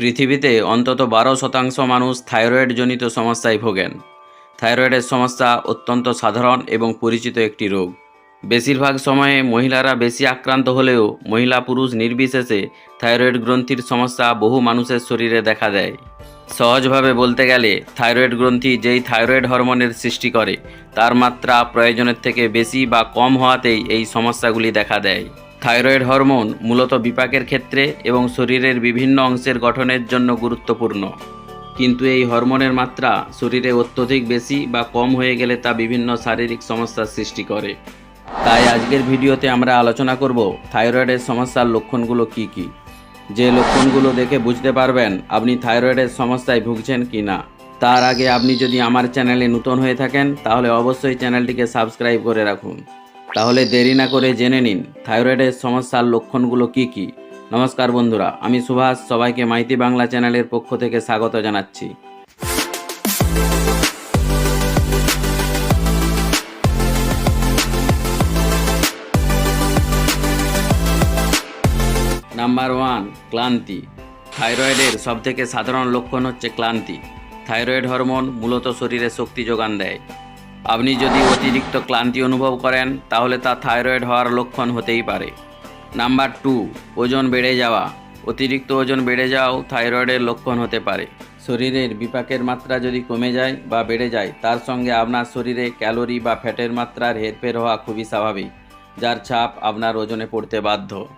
পৃথিবীতে অন্তত বারো শতাংশ মানুষ থাইরয়েডজনিত সমস্যায় ভোগেন। থাইরয়েডের সমস্যা অত্যন্ত সাধারণ এবং পরিচিত একটি রোগ। বেশিরভাগ সময়ে মহিলারা বেশি আক্রান্ত হলেও মহিলা পুরুষ নির্বিশেষে থাইরয়েড গ্রন্থির সমস্যা বহু মানুষের শরীরে দেখা দেয়। সহজভাবে বলতে গেলে, থাইরয়েড গ্রন্থি যেই থাইরয়েড হরমোনের সৃষ্টি করে, তার মাত্রা প্রয়োজনের থেকে বেশি বা কম হওয়াতেই এই সমস্যাগুলি দেখা দেয়। থাইরয়েড হরমোন মূলত বিপাকের ক্ষেত্রে এবং শরীরের বিভিন্ন অংশের গঠনের জন্য গুরুত্বপূর্ণ। কিন্তু এই হরমোনের মাত্রা শরীরে অত্যধিক বেশি বা কম হয়ে গেলে তা বিভিন্ন শারীরিক সমস্যার সৃষ্টি করে। তাই আজকের ভিডিওতে আমরা আলোচনা করব থাইরয়েডের সমস্যার লক্ষণগুলো কি কি। যে লক্ষণগুলো দেখে বুঝতে পারবেন আপনি থাইরয়েডের সমস্যায় ভুগছেন কি না। তার আগে আপনি যদি আমার চ্যানেলে নতুন হয়ে থাকেন তাহলে অবশ্যই চ্যানেলটিকে সাবস্ক্রাইব করে রাখুন। তাহলে দেরি না করে জেনে নিন, থাইরয়েডের সমস্যার লক্ষণগুলো কি কি? নমস্কার বন্ধুরা, আমি সুভাষ, সবাইকে মাইতি বাংলা চ্যানেলের পক্ষ থেকে স্বাগত জানাচ্ছি। নাম্বার ওয়ান, ক্লান্তি। থাইরয়েডের সবথেকে সাধারণ লক্ষণ হচ্ছে ক্লান্তি। থাইরয়েড হরমোন মূলত শরীরে শক্তি যোগান দেয়। আপনি যদি অতিরিক্ত ক্লান্তি অনুভব করেন, তাহলে তা থাইরয়েড হওয়ার লক্ষণ হতেই পারে। নাম্বার টু, ওজন বেড়ে যাওয়া। অতিরিক্ত ওজন বেড়ে যাওয়াও থাইরয়েডের লক্ষণ হতে পারে। শরীরের বিপাকের মাত্রা যদি কমে যায় বা বেড়ে যায়, তার সঙ্গে আপনার শরীরে ক্যালোরি বা ফ্যাটের মাত্রার হেরফের হওয়া খুবই স্বাভাবিক, যার ছাপ আপনার ওজনে পড়তে বাধ্য।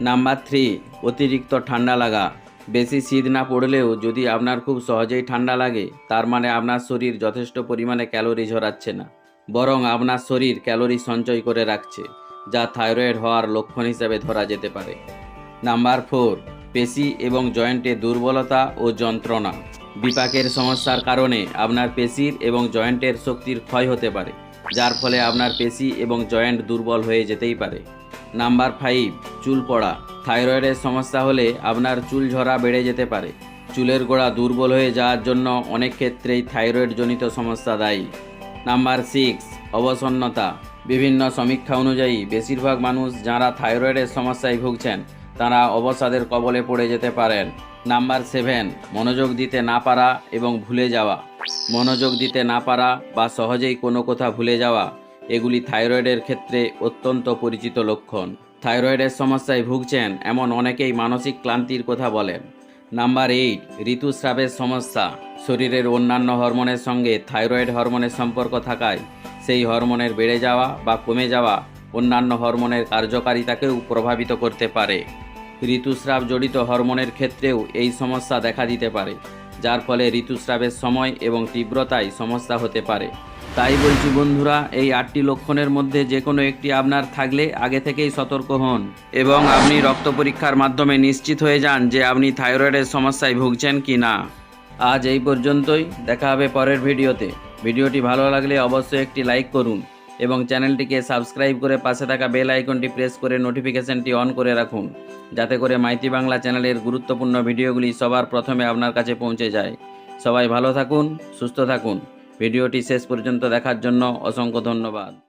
নাম্বার থ্রি, অতিরিক্ত ঠান্ডা লাগা। বেশি শীত না পড়লেও যদি আপনার খুব সহজেই ঠান্ডা লাগে, তার মানে আপনার শরীর যথেষ্ট পরিমাণে ক্যালোরি ঝরাচ্ছে না, বরং আপনার শরীর ক্যালোরি সঞ্চয় করে রাখছে, যা থাইরয়েড হওয়ার লক্ষণ হিসেবে ধরা যেতে পারে। নাম্বার ফোর, পেশি এবং জয়েন্টে দুর্বলতা ও যন্ত্রণা। বিপাকের সমস্যার কারণে আপনার পেশির এবং জয়েন্টের শক্তির ক্ষয় হতে পারে, যার ফলে আপনার পেশি এবং জয়েন্ট দুর্বল হয়ে যেতেই পারে। নাম্বার ফাইভ চুল পড়া। থাইরয়েডের সমস্যা হলে আপনার চুল ঝরা বেড়ে যেতে পারে। চুলের গোড়া দুর্বল হয়ে যাওয়ার জন্য অনেক ক্ষেত্রেই থাইরয়েডজনিত সমস্যা দায়ী। নাম্বার সিক্স, অবসন্নতা। বিভিন্ন সমীক্ষা অনুযায়ী বেশিরভাগ মানুষ যারা থাইরয়েডের সমস্যায় ভুগছেন, তারা অবসাদের কবলে পড়ে যেতে পারেন। নাম্বার সেভেন, মনোযোগ দিতে না পারা এবং ভুলে যাওয়া। মনোযোগ দিতে না পারা বা সহজেই কোনো কথা ভুলে যাওয়া, এগুলি থাইরয়েডের ক্ষেত্রে অত্যন্ত পরিচিত লক্ষণ। থাইরয়েডের সমস্যায় ভুগছেন এমন অনেকেই মানসিক ক্লান্তির কথা বলেন। নাম্বার এইট, ঋতুস্রাবের সমস্যা। শরীরের অন্যান্য হরমোনের সঙ্গে থাইরয়েড হরমোনের সম্পর্ক থাকায় সেই হরমোনের বেড়ে যাওয়া বা কমে যাওয়া অন্যান্য হরমোনের কার্যকারিতাকেও প্রভাবিত করতে পারে। ঋতুস্রাব জড়িত হরমোনের ক্ষেত্রেও এই সমস্যা দেখা দিতে পারে। যার ফলে ঋতুস্রাবের সময় এবং তীব্রতায় সমস্যা হতে পারে। তাই বলছি বন্ধুরা, এই আটটি লক্ষণের মধ্যে যে কোনো একটি আপনার থাকলে আগে থেকেই সতর্ক হন এবং আপনি রক্ত পরীক্ষার মাধ্যমে নিশ্চিত হয়ে যান যে আপনি থাইরয়েডের সমস্যায় ভুগছেন কি না। আজ এই পর্যন্তই, দেখা হবে পরের ভিডিওতে। ভিডিওটি ভালো লাগলে অবশ্যই একটি লাইক করুন। এবং চ্যানেলটিকে সাবস্ক্রাইব করে পাশে থাকা বেল আইকনটি প্রেস করে নোটিফিকেশনটি অন করে রাখুন, যাতে করে মাইতি বাংলা চ্যানেলের গুরুত্বপূর্ণ ভিডিওগুলি সবার প্রথমে আপনার কাছে পৌঁছে যায়। সবাই ভালো থাকুন, সুস্থ থাকুন। ভিডিওটি শেষ পর্যন্ত দেখার জন্য অসংখ্য ধন্যবাদ।